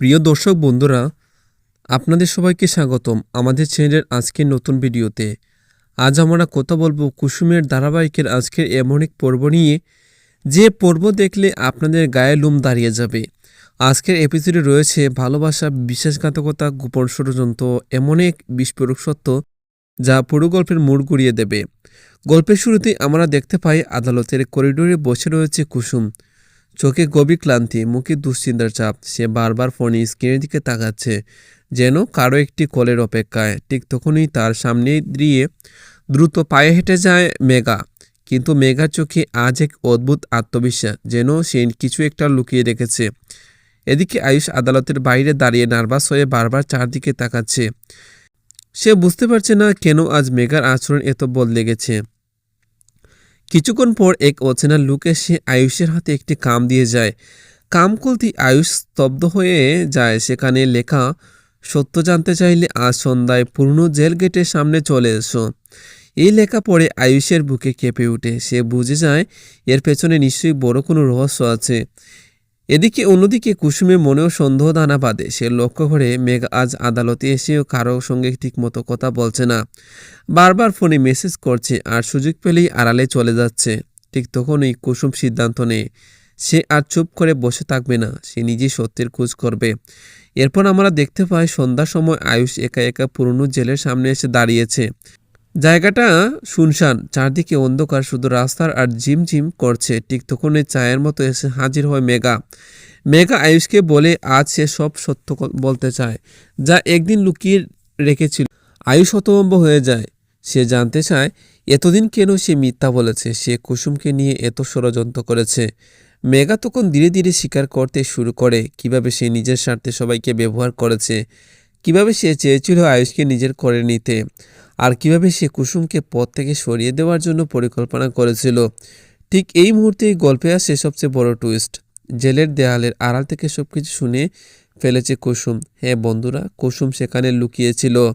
প্রিয় দর্শক বন্ধুরা, আপনাদের সবাইকে স্বাগতম আমাদের চ্যানেলের আজকের নতুন ভিডিওতে। আজ আমরা কথা বলব কুসুমের ধারাবাহিকের আজকের এমন এক পর্ব নিয়ে। যে পর্ব দেখলে আপনাদের গায়ে লোম দাঁড়িয়ে যাবে। আজকের এপিসোডে রয়েছে ভালোবাসা, বিশ্বাসঘাতকতা, গোপন ষড়যন্ত্র, এমন এক বিস্ফোরক সত্য যা পুরো গল্পের মোড় ঘুরিয়ে দেবে। গল্পের শুরুতেই আমরা দেখতে পাই আদালতের করিডোরে বসে রয়েছে কুসুম। চোখে গভীর ক্লান্তি, মুখে দুশ্চিন্তার চাপ। সে বারবার ফোনে স্ক্রিনের দিকে তাকাচ্ছে, যেন কারও একটি কলের অপেক্ষায়। ঠিক তখনই তার সামনে দিয়ে দ্রুত পায়ে হেঁটে যায় মেঘা। কিন্তু মেঘার চোখে আজ এক অদ্ভুত আত্মবিশ্বাস, যেন সে কিছু একটা লুকিয়ে রেখেছে। এদিকে আয়ুষ আদালতের বাইরে দাঁড়িয়ে নার্ভাস হয়ে বারবার চারদিকে তাকাচ্ছে। সে বুঝতে পারছে না কেন আজ মেঘার আচরণ এত বদলে গেছে। কিছুক্ষণ পর এক অচেনা লোক এসে আয়ুষের হাতে একটি কাম দিয়ে যায়। কাম খুলতে আয়ুষ স্তব্ধ হয়ে যায়। সেখানে লেখা, সত্য জানতে চাইলে আজ সন্ধ্যায় পুরনো জেল গেটের সামনে চলে এসো। এই লেখা পড়ে আয়ুষের বুকে কেঁপে উঠে। সে বুঝে যায়, এর পেছনে নিশ্চয়ই বড় কোনো রহস্য আছে। এদিকে অন্যদিকে কুসুমের মনেও সন্দেহ দানা বাঁধে। সে লক্ষ্য করে মেঘ আজ আদালতে এসেও কারও সঙ্গে ঠিকমতো কথা বলছে না। বারবার ফোনে মেসেজ করছে আর সুযোগ পেলেই আড়ালে চলে যাচ্ছে। ঠিক তখনই কুসুম সিদ্ধান্ত নেয়, সে আর চুপ করে বসে থাকবে না, সে নিজেই সত্যের খোঁজ করবে। এরপর আমরা দেখতে পাই সন্ধ্যার সময় আয়ুষ একা একা পুরনো জেলের সামনে এসে দাঁড়িয়েছে। জায়গাটা শুনশান, চারদিকে অন্ধকার, শুধু রাস্তার আর ঝিমঝিম করছে। ঠিক তখনই চায়ের মতো এসে হাজির হয় মেঘা। মেঘা আয়ুষকে বলে, আজ সে সব সত্য বলতে চায়, যা একদিন লুকিয়ে রেখেছিল। আয়ুষ হতভম্ব হয়ে যায়। সে জানতে চায়, এতদিন কেন সে মিথ্যা বলেছে? সে কুসুমকে নিয়ে এত ষড়যন্ত্র করেছে। মেঘা তখন ধীরে ধীরে স্বীকার করতে শুরু করে, কীভাবে সে নিজের স্বার্থে সবাইকে ব্যবহার করেছে। কীভাবে সে চেয়েছিল আয়ুষকে নিজের করে নিতে? আর কীভাবে সে কুসুমকে পথ থেকে সরিয়ে দেওয়ার জন্য পরিকল্পনা করেছিল? ঠিক এই মুহূর্তেই গল্পে আসে সবচেয়ে বড় টুইস্ট জেলের দেয়ালের আড়াল থেকে সবকিছু শুনে ফেলেছে কুসুম। হ্যাঁ বন্ধুরা, কুসুম সেখানে লুকিয়েছিল।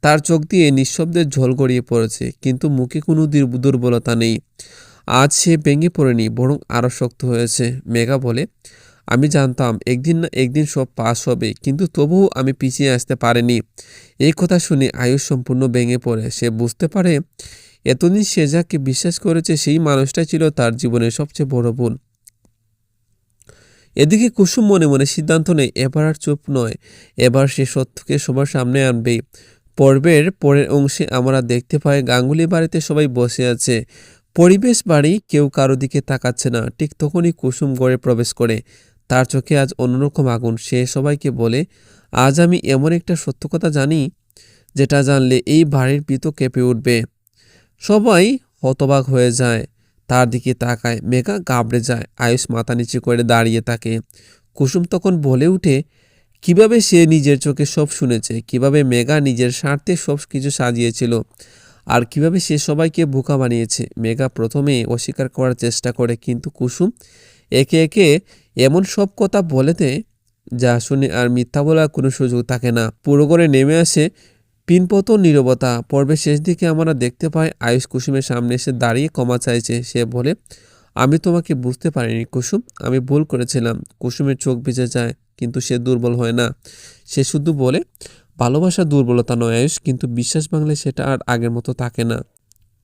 তার চোখ দিয়ে নিঃশব্দের ঝল গড়িয়ে পড়েছে, কিন্তু মুখে কোনো দুর- দুর্বলতা নেই। আজ সে ভেঙে পড়েনি, বরং আরও শক্ত হয়েছে, মেঘা বলে আমি জানতাম একদিন না একদিন সব পাস হবে, কিন্তু তবুও আমি পিছিয়ে আসতে পারিনি। এই কথা শুনে আয়ুষ সম্পূর্ণ ভেঙে পড়ে। সে বুঝতে পারে এতদিন সে যাকে বিশ্বাস করেছে সেই মানুষটাই ছিল তার জীবনের সবচেয়ে বড় বোন। এদিকে কুসুম মনে মনে সিদ্ধান্ত নেয়, এবার আর চুপ নয়, এবার সে সত্যকে সবার সামনে আনবেই পর্বের পরের অংশে আমরা দেখতে পাই গাঙ্গুলি বাড়িতে সবাই বসে আছে। পরিবেশ বাড়ি কেউ কারও দিকে তাকাচ্ছে না, ঠিক তখনই কুসুম গড়ে প্রবেশ করে। তার চোখে আজ অন্যরকম আগুন। সে সবাইকে বলে, আজ আমি এমন একটা সত্য কথা জানি, যেটা জানলে এই বাড়ির পিত কেঁপে উঠবে। সবাই হতবাক হয়ে যায়, তার দিকে তাকায়, মেঘা গাবড়ে যায়, আয়ুষ মাথা নিচু করে দাঁড়িয়ে থাকে। কুসুম তখন বলে উঠে কীভাবে সে নিজের চোখে সব শুনেছে? কীভাবে মেঘা নিজের স্বার্থে সব কিছু সাজিয়েছিল? আর কীভাবে সে সবাইকে বোকা বানিয়েছে? মেঘা প্রথমে অস্বীকার করার চেষ্টা করে, কিন্তু কুসুম একে একে এমন সব কথা বলে দেয় যা শুনে আর মিথ্যা বলার কোনো সুযোগ থাকে না। পুরো করে নেমে আসে পিনপত নীরবতা। পর্বের শেষ দিকে আমরা দেখতে পাই আয়ুষ কুসুমের সামনে এসে দাঁড়িয়ে ক্ষমা চাইছে। সে বলে, আমি তোমাকে বুঝতে পারিনি কুসুম, আমি ভুল করেছিলাম। কুসুমের চোখ ভিজে যায়, কিন্তু সে দুর্বল হয় না। সে শুধু বলে, ভালোবাসা দুর্বলতা নয় আয়ুষ, কিন্তু বিশ্বাস ভাঙলে সেটা আর আগের মতো থাকে না।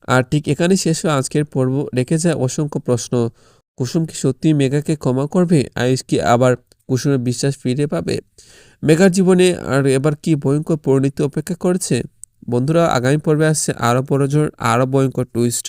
আর ঠিক এখানে শেষ হয়ে আজকের পর্ব রেখে যায় অসংখ্য প্রশ্ন। কুসুম কি সত্যিই মেঘাকে ক্ষমা করবে? আয়ুষ কি আবার কুসুমের বিশ্বাস ফিরে পাবে? মেঘার জীবনে আর এবার কি ভয়ঙ্কর পরিণতি অপেক্ষা করেছে? বন্ধুরা, আগামী পর্বে আসছে আরও বড় জোর আরও ভয়ঙ্কর টুইস্ট